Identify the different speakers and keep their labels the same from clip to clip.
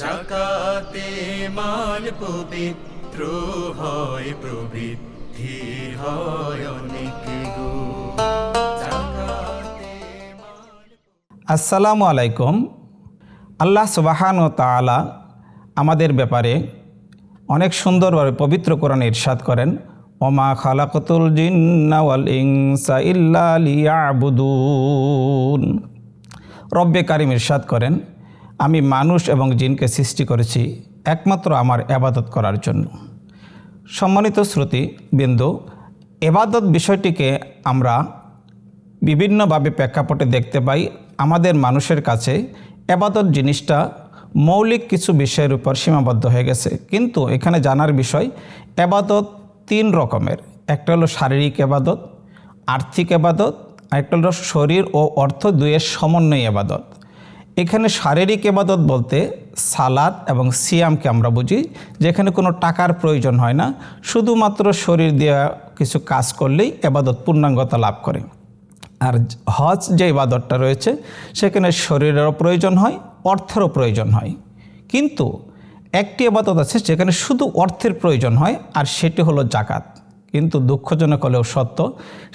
Speaker 1: জাকাতে মাল পবিত্র হয় প্রবৃদ্ধি হয় অনেক
Speaker 2: আসসালামু আলাইকুম। আল্লাহ সুবাহান ও তালা আমাদের ব্যাপারে অনেক সুন্দরভাবে পবিত্র কোরআন ইরশাদ করেন। ওমা খালাকতুল জিন্না ওয়াল ইনসা ইল্লা লিয়াবুদুন। রব্বে কারিম ইরশাদ করেন। আমি মানুষ এবং জিনকে সৃষ্টি করেছি একমাত্র আমার আবাদত করার জন্য। সম্মানিত শ্রুতি বিন্দু, এবাদত বিষয়টিকে আমরা বিভিন্নভাবে প্রেক্ষাপটে দেখতে পাই আমাদের মানুষের কাছে। এবাদত জিনিসটা মৌলিক কিছু বিষয়ের উপর সীমাবদ্ধ হয়ে গেছে। কিন্তু এখানে জানার বিষয়, এবাদত তিন রকমের। একটা হলো শারীরিক এবাদত, আর্থিক এবাদত, আর একটা হলো শরীর ও অর্থ দুয়ের সমন্বয় এবাদত। এখানে শারীরিক এবাদত বলতে সালাদ এবং সিয়ামকে আমরা বুঝি, যেখানে কোনো টাকার প্রয়োজন হয় না, শুধুমাত্র শরীর দেওয়া কিছু কাজ করলেই এবাদত পূর্ণাঙ্গতা লাভ করে। আর হজ যে ইবাদতটা রয়েছে, সেখানে শরীরেরও প্রয়োজন হয়, অর্থেরও প্রয়োজন হয়। কিন্তু একটি আবাদত আছে, যেখানে শুধু অর্থের প্রয়োজন হয়, আর সেটি হলো জাকাত কিন্তু দুঃখজনক হলেও সত্য,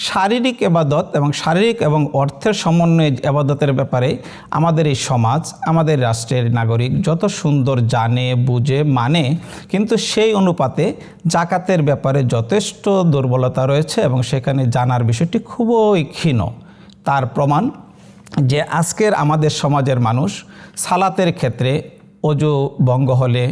Speaker 2: শারীরিক এবাদত এবং শারীরিক এবং অর্থের সমন্বয়ে এবাদতের ব্যাপারে আমাদের এই সমাজ, আমাদের রাষ্ট্রের নাগরিক যত সুন্দর জানে, বুঝে মানে কিন্তু সেই অনুপাতে জাকাতের ব্যাপারে যথেষ্ট দুর্বলতা রয়েছে এবং সেখানে জানার বিষয়টি খুবই ক্ষীণ। তার প্রমাণ যে আজকের আমাদের সমাজের মানুষ সালাতের ক্ষেত্রে অজু ভঙ্গ হলে,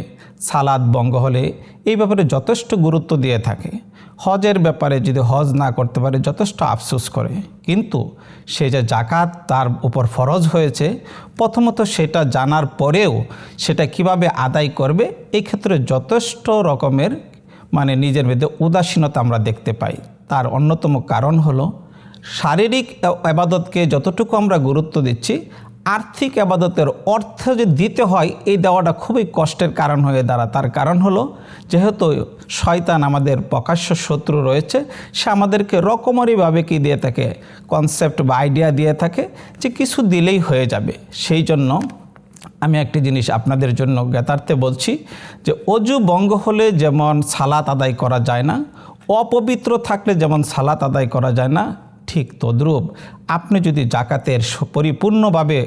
Speaker 2: সালাদ ভঙ্গ হলে এই ব্যাপারে যথেষ্ট গুরুত্ব দিয়ে থাকে। হজের ব্যাপারে যদি হজ না করতে পারে, যথেষ্ট আফসোস করে। কিন্তু সে যে জাকাত তার উপর ফরজ হয়েছে, প্রথমত সেটা জানার পরেও সেটা কীভাবে আদায় করবে এই ক্ষেত্রে যথেষ্ট রকমের মানে নিজের মধ্যে উদাসীনতা আমরা দেখতে পাই। তার অন্যতম কারণ হলো, শারীরিক আবাদতকে যতটুকু আমরা গুরুত্ব দিচ্ছি আর্থিক আবাদতের অর্থ যে দিতে হয়, এই দেওয়াটা খুবই কষ্টের কারণ হয়ে দাঁড়া তার কারণ হলো, যেহেতু শয়তান আমাদের প্রকাশ্য শত্রু রয়েছে, সে আমাদেরকে রকমারিভাবে কি দিয়ে থাকে কনসেপ্ট বা আইডিয়া দিয়ে থাকে যে কিছু দিলেই হয়ে যাবে। সেই জন্য আমি একটি জিনিস আপনাদের জন্য জ্ঞাতার্থে বলছি যে অজু বঙ্গ হলে যেমন সালাত আদায় করা যায় না, অপবিত্র থাকলে যেমন সালাত আদায় করা যায় না ঠিক তদ্রূপ আপনি যদি জাকাতের পরিপূর্ণভাবে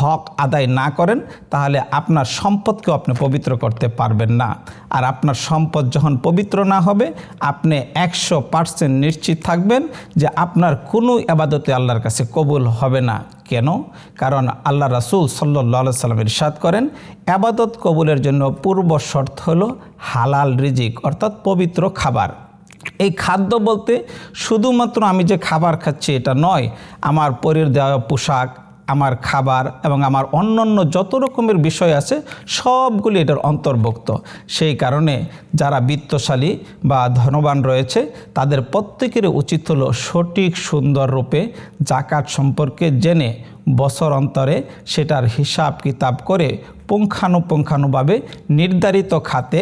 Speaker 2: হক আদায় না করেন, তাহলে আপনার সম্পদকে আপনি পবিত্র করতে পারবেন না। আর আপনার সম্পদ যখন পবিত্র না হবে, আপনি একশো পার্সেন্ট নিশ্চিত থাকবেন যে আপনার কোনো আবাদতে আল্লাহর কাছে কবুল হবে না। কেন? কারণ আল্লাহ রাসুল সাল্লাহ সাল্লাম ইরশাদ করেন আবাদত কবুলের জন্য পূর্ব শর্ত হলো হালাল রিজিক, অর্থাৎ পবিত্র খাবার। এই খাদ্য বলতে শুধুমাত্র আমি যে খাবার খাচ্ছি এটা নয়, আমার পরের দেওয়া পোশাক, আমার খাবার এবং আমার অন্যান্য যত রকমের বিষয় আছে, সবগুলি এটার অন্তর্ভুক্ত। সেই কারণে যারা বিত্তশালী বা ধনবান রয়েছে, তাদের প্রত্যেকের উচিত হলো সঠিক, সুন্দর রূপে জাকাত সম্পর্কে জেনে বছর অন্তরে সেটার হিসাব কিতাব করে পুঙ্খানুপুঙ্খানুভাবে নির্ধারিত খাতে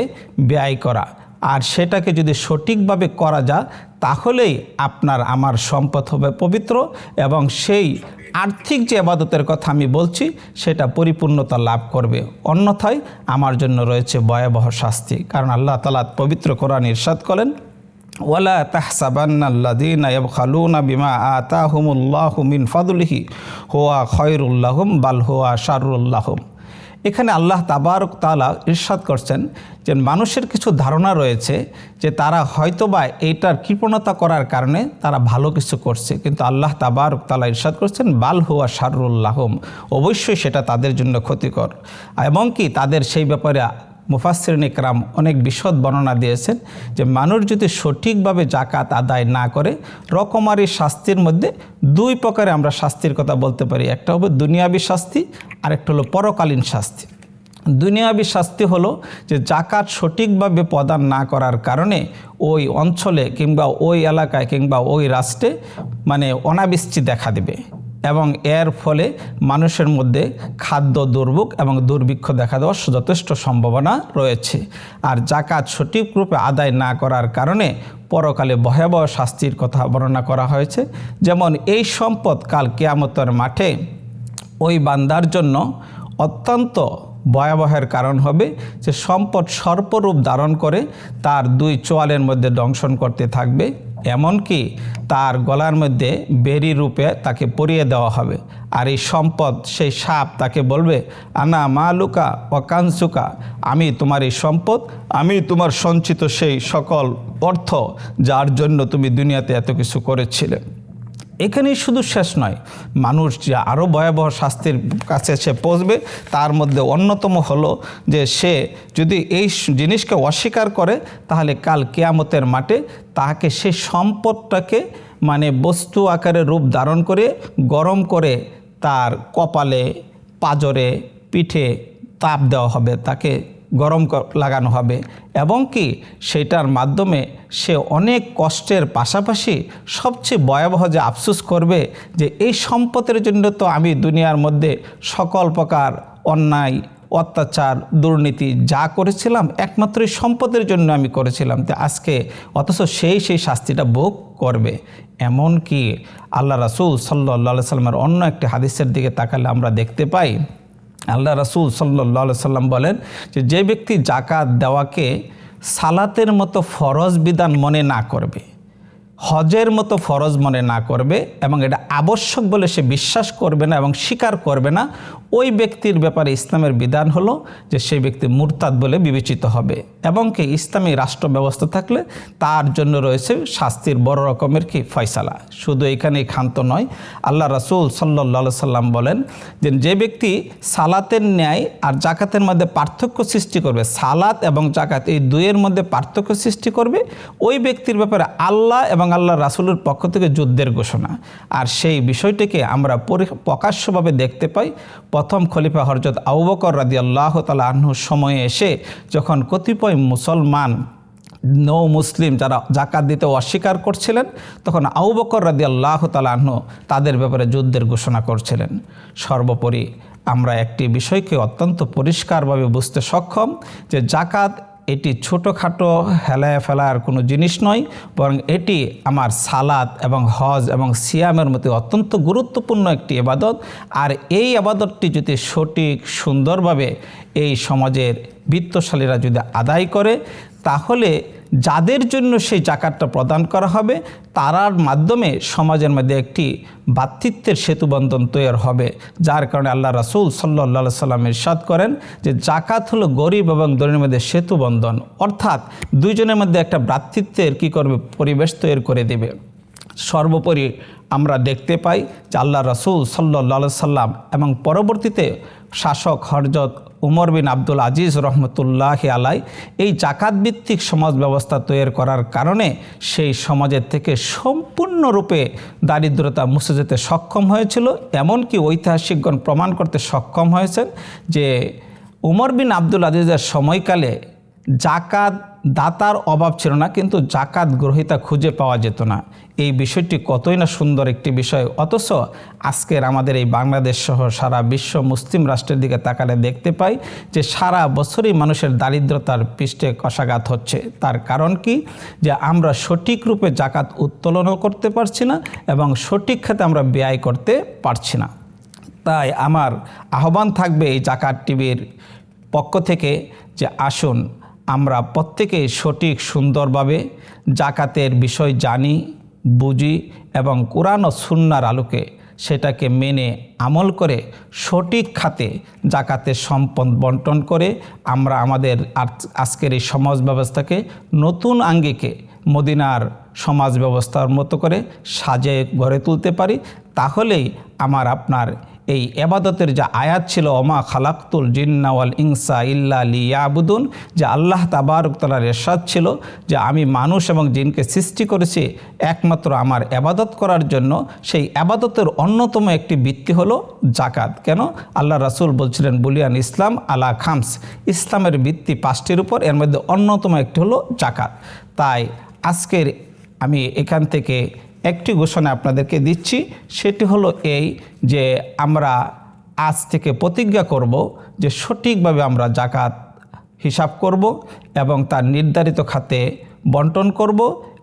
Speaker 2: ব্যয় করা। আর সেটাকে যদি সঠিকভাবে করা যায়, তাহলেই আপনার আমার সম্পদ হবে পবিত্র এবং সেই আর্থিক যে আবাদতের কথা আমি বলছি, সেটা পরিপূর্ণতা লাভ করবে। অন্যথায় আমার জন্য রয়েছে ভয়াবহ শাস্তি। কারণ আল্লাহ তালা পবিত্র কোরআন ইরশাদ করেন ওয়ালা তাহসাবান্নাল্লাযীনা বিমা আতাহুমুল্লাহু মিন ফাদলিহি, হুয়া খায়রুল্লাহুম বাল হুয়া শাররুল্লাহুম এখানে আল্লাহ তাবারক তালা ইরশাদ করছেন যে মানুষের কিছু ধারণা রয়েছে যে তারা হয়তোবা এইটার কৃপণতা করার কারণে তারা ভালো কিছু করছে। কিন্তু আল্লাহ তাবারক তালা ইরশাদ করছেন, বাল হুয়া শারুল্লাহম অবশ্যই সেটা তাদের জন্য ক্ষতিকর। এবং কি তাদের সেই ব্যাপারে মুফাসরিন ইকরাম অনেক বিশদ বর্ণনা দিয়েছেন যে মানুষ যদি সঠিকভাবে জাকাত আদায় না করে, রকমারি শাস্তির মধ্যে দুই প্রকারে আমরা শাস্তির কথা বলতে পারি। একটা হবে দুনিয়াবি শাস্তি আর একটা হলো পরকালীন শাস্তি। দুনিয়াবি শাস্তি হলো যে জাকাত সঠিকভাবে প্রদান না করার কারণে ওই অঞ্চলে কিংবা ওই এলাকায় কিংবা ওই রাষ্ট্রে মানে অনাবৃষ্টি দেখা দেবে। এবং এর ফলে মানুষের মধ্যে খাদ্য দুর্ভোগ এবং দুর্ভিক্ষ দেখা দেওয়ার যথেষ্ট সম্ভাবনা রয়েছে। আর জাকাত সঠিক রূপে আদায় না করার কারণে পরকালে ভয়াবহ শাস্তির কথা বর্ণনা করা হয়েছে। যেমন এই সম্পদ কাল কেয়ামতের মাঠে ওই বান্দার জন্য অত্যন্ত ভয়াবহের কারণ হবে যে সম্পদ সর্পরূপ ধারণ করে তার দুই চোয়ালের মধ্যে দংশন করতে থাকবে। এমনকি তার গলার মধ্যে বেরি রূপে তাকে পরিয়ে দেওয়া হবে। আর এই সম্পদ সেই সাপ তাকে বলবে, আনা মা মালুকা অকাংসুকা আমি তোমার এই সম্পদ, আমি তোমার সঞ্চিত সেই সকল অর্থ যার জন্য তুমি দুনিয়াতে এত কিছু করেছিলে। এখানেই শুধু শেষ নয়, মানুষ যে আরও ভয়াবহ শাস্তির কাছে সে পৌঁছবে, তার মধ্যে অন্যতম হলো যে সে যদি এই জিনিসকে অস্বীকার করে, তাহলে কাল কেয়ামতের মাঠে তাকে সেই সম্পদটাকে মানে বস্তু আকারে রূপ ধারণ করে, গরম করে তার কপালে, পাজরে, পিঠে তাপ দেওয়া হবে, তাকে গরম লাগানো হবে এবং কি সেটার মাধ্যমে সে অনেক কষ্টের পাশাপাশি সবচেয়ে ভয়াবহ যে আফসোস করবে যে এই সম্পদের জন্য তো আমি দুনিয়ার মধ্যে সকল প্রকার অন্যায়, অত্যাচার, দুর্নীতি যা করেছিলাম একমাত্র এই সম্পদের জন্য আমি করেছিলাম। তো আজকে অথচ সেই সেই শাস্তিটা ভোগ করবে। এমন কি আল্লাহ রাসুল সাল্লা সাল্লামের অন্য একটি হাদিসের দিকে তাকালে আমরা দেখতে পাই আল্লাহ রাসুল সাল্লা সাল্লাম বলেন যে যে ব্যক্তি জাকাত দেওয়াকে সালাতের মতো ফরজ বিধান মনে না করবে, হজের মতো ফরজ মনে না করবে এবং এটা আবশ্যক বলে সে বিশ্বাস করবে না এবং স্বীকার করবে না, ওই ব্যক্তির ব্যাপারে ইসলামের বিধান হলো যে, সেই ব্যক্তি মুরতাদ বলে বিবেচিত হবে। এবং কি ইসলামী রাষ্ট্র ব্যবস্থা থাকলে তার জন্য রয়েছে শাস্তির বড় রকমের কি ফয়সালা। শুধু এখানেই ক্ষান্ত নয়, আল্লাহ রাসুল সাল্লা সাল্লাম বলেন যে যে ব্যক্তি সালাতের ন্যায় আর জাকাতের মধ্যে পার্থক্য সৃষ্টি করবে, সালাত এবং জাকাত এই দুইয়ের মধ্যে পার্থক্য সৃষ্টি করবে, ওই ব্যক্তির ব্যাপারে আল্লাহ এবং আল্লাহ রাসুলের পক্ষ থেকে যুদ্ধের ঘোষণা। আর সেই বিষয়টিকে আমরা পরি- প্রকাশ্যভাবে দেখতে পাই। প্রথম খলিফা হরজত আউবকর রাদি আল্লাহ তালা আহ্নুর সময়ে এসে যখন কতিপয় মুসলমান নৌ মুসলিম যারা জাকাত দিতে অস্বীকার করছিলেন, তখন আউবকর রাদি আল্লাহ তালাহ তাদের ব্যাপারে যুদ্ধের ঘোষণা করছিলেন। সর্বোপরি আমরা একটি বিষয়কে অত্যন্ত পরিষ্কারভাবে বুঝতে সক্ষম যে জাকাত এটি ছোটোখাটো হেলায় ফেলার কোনো জিনিস নয়, বরং এটি আমার সালাদ এবং হজ এবং সিয়ামের মতো অত্যন্ত গুরুত্বপূর্ণ একটি আবাদত আর এই আবাদতটি যদি সঠিক, সুন্দরভাবে এই সমাজের বিত্তশালীরা যদি আদায় করে, তাহলে যাদের জন্য সেই জাকাতটা প্রদান করা হবে, তারার মাধ্যমে সমাজের মধ্যে একটি ভাতৃত্বের সেতুবন্ধন তৈরি হবে। যার কারণে আল্লাহ রাসুল সাল্লা সাল্লাম ইরশাদ করেন যে জাকাত হলো গরিব এবং দরিদ্রের মধ্যে সেতুবন্ধন। অর্থাৎ দুইজনের মধ্যে একটা ভ্রাতৃত্বের কী করবে? পরিবেশ তৈরি করে দেবে। সর্বোপরি আমরা দেখতে পাই যে আল্লাহ রসুল সাল্লা সাল্লাম এবং পরবর্তীতে শাসক হরজত উমর বিন আব্দুল আজিজ রহমতুল্লাহ আলাই এই জাকাত ভিত্তিক সমাজ ব্যবস্থা তৈরি করার কারণে সেই সমাজের থেকে সম্পূর্ণরূপে দারিদ্রতা মুছে যেতে সক্ষম হয়েছিল। এমনকি ঐতিহাসিকগণ প্রমাণ করতে সক্ষম হয়েছেন যে উমর বিন আব্দুল আজিজের সময়কালে জাকাত দাতার অভাব ছিল না, কিন্তু জাকাত গ্রহিতা খুঁজে পাওয়া যেত না। এই বিষয়টি কতই না সুন্দর একটি বিষয়। অথচ আজকের আমাদের এই বাংলাদেশ সহ সারা বিশ্ব মুসলিম রাষ্ট্রের দিকে তাকালে দেখতে পাই যে সারা বছরই মানুষের দারিদ্রতার পৃষ্ঠে কষাঘাত হচ্ছে। তার কারণ কি? যে আমরা সঠিক রূপে জাকাত উত্তোলনও করতে পারছি না এবং সঠিক খাতে আমরা ব্যয় করতে পারছি না। তাই আমার আহ্বান থাকবে এই জাকাত টিভির পক্ষ থেকে যে আসুন আমরা প্রত্যেকে সঠিক, সুন্দরভাবে জাকাতের বিষয় জানি, বুঝি এবং কোরআন ও সুন্নার আলোকে সেটাকে মেনে আমল করে সঠিক খাতে জাকাতের সম্পদ বন্টন করে আমরা আমাদের আজকের এই সমাজ ব্যবস্থাকে নতুন আঙ্গিকে মদিনার সমাজ ব্যবস্থার মতো করে সাজে গড়ে তুলতে পারি, তাহলেই আমার আপনার এই এবাদতের যে আয়াত ছিল অমা খালাক্তুল জিন্নাওয়াল ইনসা ইল্লা লিয়াবুদুন যে আল্লাহ তাবারক তালার এরশাদ ছিল, যে আমি মানুষ এবং জিনকে সৃষ্টি করেছি একমাত্র আমার এবাদত করার জন্য। সেই এবাদতের অন্যতম একটি ভিত্তি হলো জাকাত কেন? আল্লাহ রাসূল বলছিলেন, বুলিয়ান ইসলাম আলা খামস ইসলামের ভিত্তি পাঁচটির উপর, এর মধ্যে অন্যতম একটি হলো জাকাত তাই আজকের আমি এখান থেকে একটি ঘোষণা আপনাদেরকে দিচ্ছি, সেটি হলো এই যে আমরা আজ থেকে প্রতিজ্ঞা করব যে সঠিকভাবে আমরা জাকাত হিসাব করব এবং তার নির্ধারিত খাতে বন্টন করব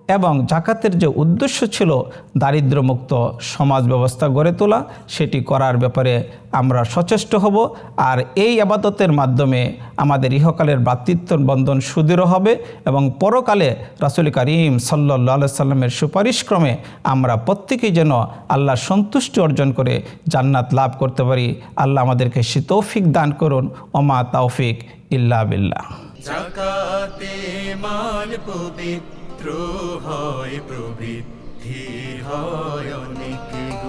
Speaker 2: এবং জাকাতের যে উদ্দেশ্য ছিল দারিদ্রমুক্ত সমাজ ব্যবস্থা গড়ে তোলা, সেটি করার ব্যাপারে আমরা সচেষ্ট হব। আর এই আবাদতের মাধ্যমে আমাদের ইহকালের ভ্রাতৃত্ব বন্ধন সুদৃঢ় হবে এবং পরকালে রাসুল করিম সাল্লা সাল্লামের সুপারিশক্রমে আমরা প্রত্যেকেই যেন আল্লাহ সন্তুষ্টি অর্জন করে জান্নাত লাভ করতে পারি। আল্লাহ আমাদেরকে সে তৌফিক দান করুন। ওমা তৌফিক ইল্লা বিল্লাহ।
Speaker 1: পবিত্র হয় প্রবৃদ্ধি হয় অনেক